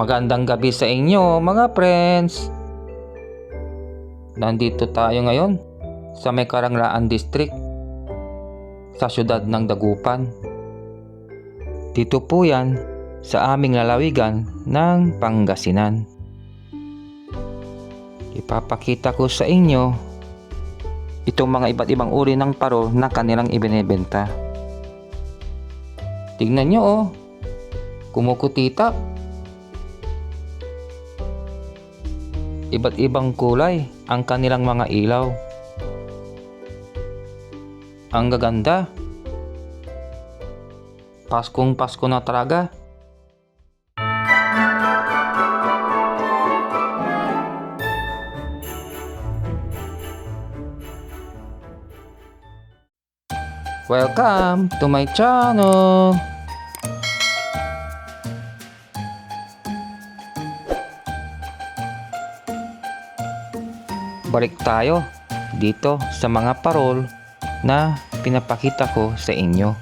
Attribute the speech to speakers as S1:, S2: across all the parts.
S1: Magandang gabi sa inyo mga friends. Nandito tayo ngayon sa may Karanglaan District sa syudad ng Dagupan. Dito po yan sa aming lalawigan ng Pangasinan. Ipapakita ko sa inyo itong mga iba't ibang uri ng parol na kanilang ibinebenta. Tignan nyo oh, kumukutita. Iba't ibang kulay ang kanilang mga ilaw. Ang gaganda. Paskong Pasko na talaga. Welcome to my channel. Balik tayo dito sa mga parol na pinapakita ko sa inyo.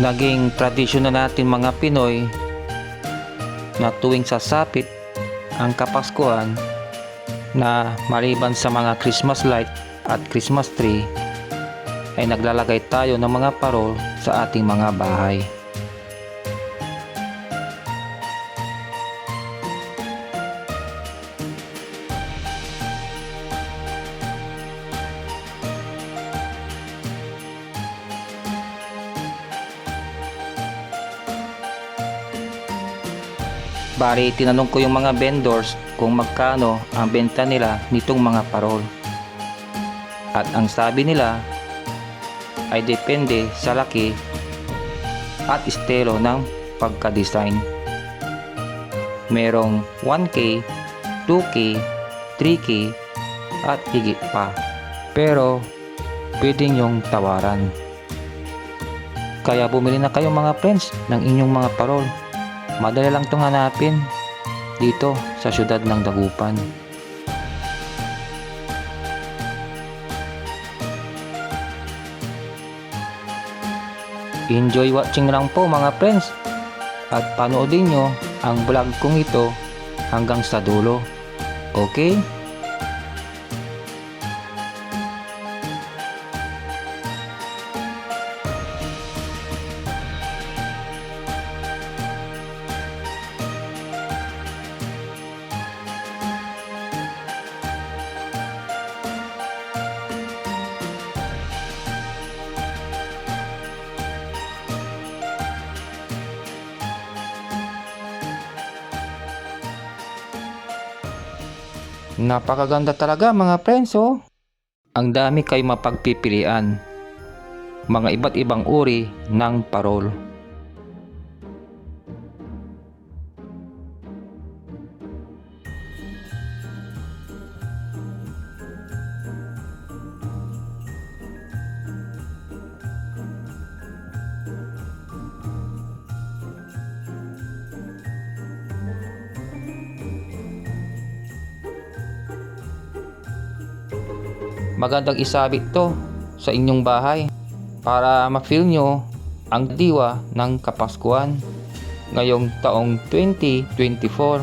S1: Naging tradisyon na natin mga Pinoy na tuwing sasapit ang Kapaskuhan na maliban sa mga Christmas light at Christmas tree ay naglalagay tayo ng mga parol sa ating mga bahay. Bari tinanong ko yung mga vendors kung magkano ang benta nila nitong mga parol. At ang sabi nila ay depende sa laki at estilo ng pagka-design. Merong 1K, 2K, 3K at higit pa. Pero pwede nyong tawaran. Kaya bumili na kayo mga friends ng inyong mga parol. Madali lang itong hanapin dito sa syudad ng Dagupan. Enjoy watching lang po mga friends at panoodin nyo ang vlog kong ito hanggang sa dulo. Okay? Napakaganda talaga mga friends oh. Ang dami kayo mapagpipilian. Mga iba't ibang uri ng parol. Magandang isabit to sa inyong bahay para ma-feel nyo ang diwa ng Kapaskuhan ngayong taong 2024.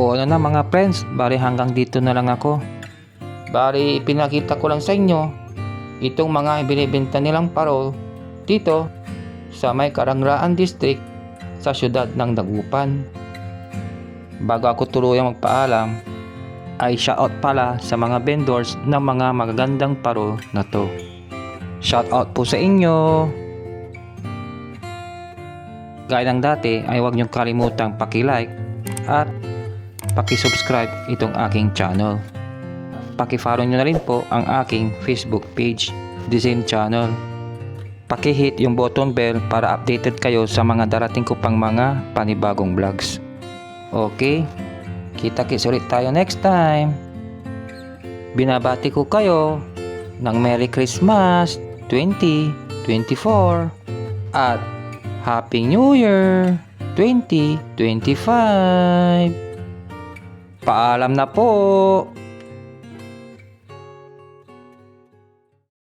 S1: O ano na mga friends, bari hanggang dito na lang ako. Bari pinakita ko lang sa inyo itong mga binibenta nilang parol dito sa may Karangraan District sa siyudad ng Dagupan. Bago ako tuluyang magpaalam, ay shoutout pala sa mga vendors ng mga magagandang parol na to. Shoutout po sa inyo! Gaya ng dati ay huwag niyong kalimutang paki-like at paki-subscribe itong aking channel. Paki-follow niyo na rin po ang aking Facebook page, the same channel. Paki-hit yung button bell para updated kayo sa mga darating ko pang mga panibagong vlogs. Okay? Kita-kits ulit tayo next time. Binabati ko kayo ng Merry Christmas 2024 at Happy New Year 2025. Paalam na po.